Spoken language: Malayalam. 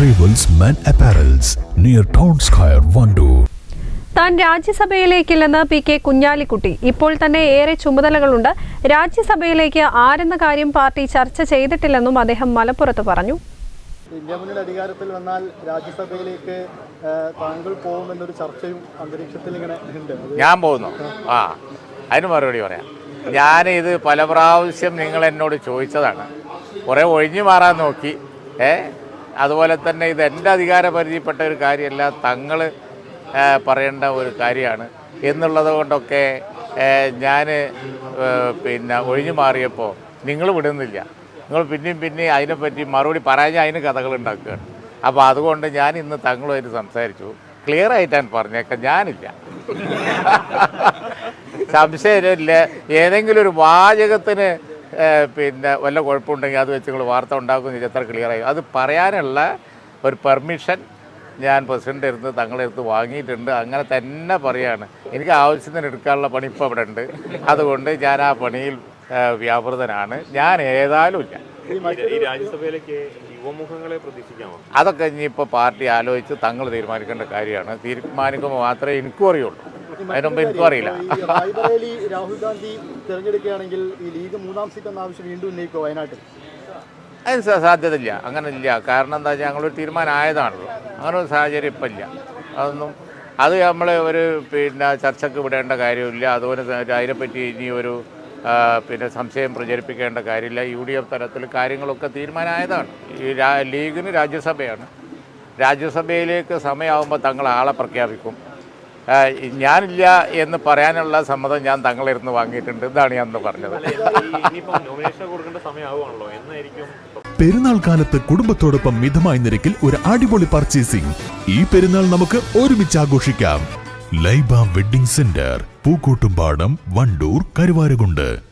Arrivals Men apparels near Town Square, Vandoor. താൻ രാജ്യസഭയിലേക്കില്ലെന്ന് പി കെ കുഞ്ഞാലിക്കുട്ടി. ഇപ്പോൾ തന്നെ ഏറെ ചുമതലകളുണ്ട്. രാജ്യസഭയിലേക്ക് ആരെന്ന കാര്യം പാർട്ടി ചർച്ച ചെയ്തിട്ടില്ലെന്നും അദ്ദേഹം മലപ്പുറത്ത് പറഞ്ഞു. ഇന്ത്യ മുന്നിൽ അധികാരത്തിൽ വന്നാൽ രാജ്യസഭയിലേക്ക് താങ്കൾ പോകുമെന്നൊരു ചർച്ചയും അന്തരീക്ഷത്തിൽ ഇങ്ങനെ ഉണ്ട്. ഞാൻ പോകുന്നു. ആ അതിന് മറുപടി പറയാം. ഞാൻ ഇത് പല പ്രാവശ്യം നിങ്ങൾ എന്നോട് ചോദിച്ചതാണ്. കുറേ ഒഴിഞ്ഞു മാറാൻ നോക്കി. ഏ അതുപോലെ തന്നെ ഇത് എന്റെ അധികാര ഒരു കാര്യമല്ല തങ്ങൾ പറയേണ്ട ഒരു കാര്യമാണ്. എന്നുള്ളത് കൊണ്ടൊക്കെ ഞാൻ പിന്നെ ഒഴിഞ്ഞു മാറിയപ്പോൾ നിങ്ങൾ വിടുന്നില്ല. നിങ്ങൾ പിന്നെയും പിന്നെയും അതിനെപ്പറ്റി മറുപടി പറയാൻ അതിന് കഥകൾ ഉണ്ടാക്കുകയാണ്. അപ്പോൾ അതുകൊണ്ട് ഞാൻ ഇന്ന് തങ്ങളുമായിട്ട് സംസാരിച്ചു. ക്ലിയർ ആയിട്ടാണ് പറഞ്ഞേക്കാം. ഞാനില്ല. സംശയമില്ല. ഏതെങ്കിലും ഒരു വാചകത്തിന് പിന്നെ വല്ല കുഴപ്പമുണ്ടെങ്കിൽ അത് വെച്ച് നിങ്ങൾ വാർത്ത ഉണ്ടാക്കുന്ന എത്ര ക്ലിയർ ആയി. അത് പറയാനുള്ള ഒരു പെർമിഷൻ ഞാൻ പ്രസിഡന്റ് അടുത്ത് തങ്ങളുടെ അടുത്ത് വാങ്ങിയിട്ടുണ്ട്. അങ്ങനെ തന്നെ പറയാണ്. എനിക്ക് ആവശ്യത്തിന് എടുക്കാനുള്ള പണി ഇപ്പോൾ അവിടെ ഉണ്ട്. അതുകൊണ്ട് ഞാൻ ആ പണിയിൽ വ്യാപൃതനാണ്. ഞാൻ ഏതായാലും ഇല്ല. ഈ രാജ്യസഭയിലേക്ക് യുവമുഖങ്ങളെ പ്രതീക്ഷിക്കാമോ? അതൊക്കെ ഇനിയിപ്പോൾ പാർട്ടി ആലോചിച്ച് തങ്ങൾ തീരുമാനിക്കേണ്ട കാര്യമാണ്. തീരുമാനിക്കുമ്പോൾ മാത്രമേ എനിക്കും അറിയുള്ളൂ അതിന് മുമ്പ് എനിക്കും അറിയില്ല. റായ്ബറേലി രാഹുൽ ഗാന്ധി തിരഞ്ഞെടുക്കുകയാണെങ്കിൽ ഈ ലീഗ് മൂന്നാം സീറ്റ് എന്ന ആവശ്യം വീണ്ടും ഉന്നയിക്കോ വയനാട്ടിൽ? അതിന് സാധ്യത സാധ്യതയില്ല. അങ്ങനെ ഇല്ല കാരണം എന്താ വെച്ചാൽ ഞങ്ങളൊരു തീരുമാനമായതാണല്ലോ. അങ്ങനെ ഒരു സാഹചര്യം ഇപ്പം ഇല്ല. അതൊന്നും അത് നമ്മൾ ഒരു പിന്നെ ചർച്ചയ്ക്ക് വിടേണ്ട കാര്യമില്ല. അതുപോലെ അതിനെപ്പറ്റി ഇനി ഒരു പിന്നെ സംശയം പ്രചരിപ്പിക്കേണ്ട കാര്യമില്ല. യു ഡി എഫ് തലത്തിൽ കാര്യങ്ങളൊക്കെ തീരുമാനമായതാണ്. ഈ ലീഗിന് രാജ്യസഭയാണ്. രാജ്യസഭയിലേക്ക് സമയമാകുമ്പോൾ തങ്ങൾ ആളെ പ്രഖ്യാപിക്കും. ഞാനില്ല എന്ന് പറയാനുള്ള സമ്മതം ഞാൻ തങ്ങളെ ഇരുന്ന് വാങ്ങിയിട്ടുണ്ട്. ഇതാണ് ഞാൻ പറഞ്ഞത്. ഇനിയിപ്പം നോമിനേഷൻ കൊടുക്കേണ്ട സമയമാവുകയാണല്ലോ. എന്നായിരിക്കും പെരുന്നാൾ കാലത്ത് കുടുംബത്തോടൊപ്പം മിതമായ നിരക്കിൽ ഒരു അടിപൊളി പർച്ചേസിംഗ് ഈ പെരുന്നാൾ നമുക്ക് ഒരുമിച്ച് ആഘോഷിക്കാം. Laiba wedding centre Pookkottumpadam Wandoor Karuvarakundu.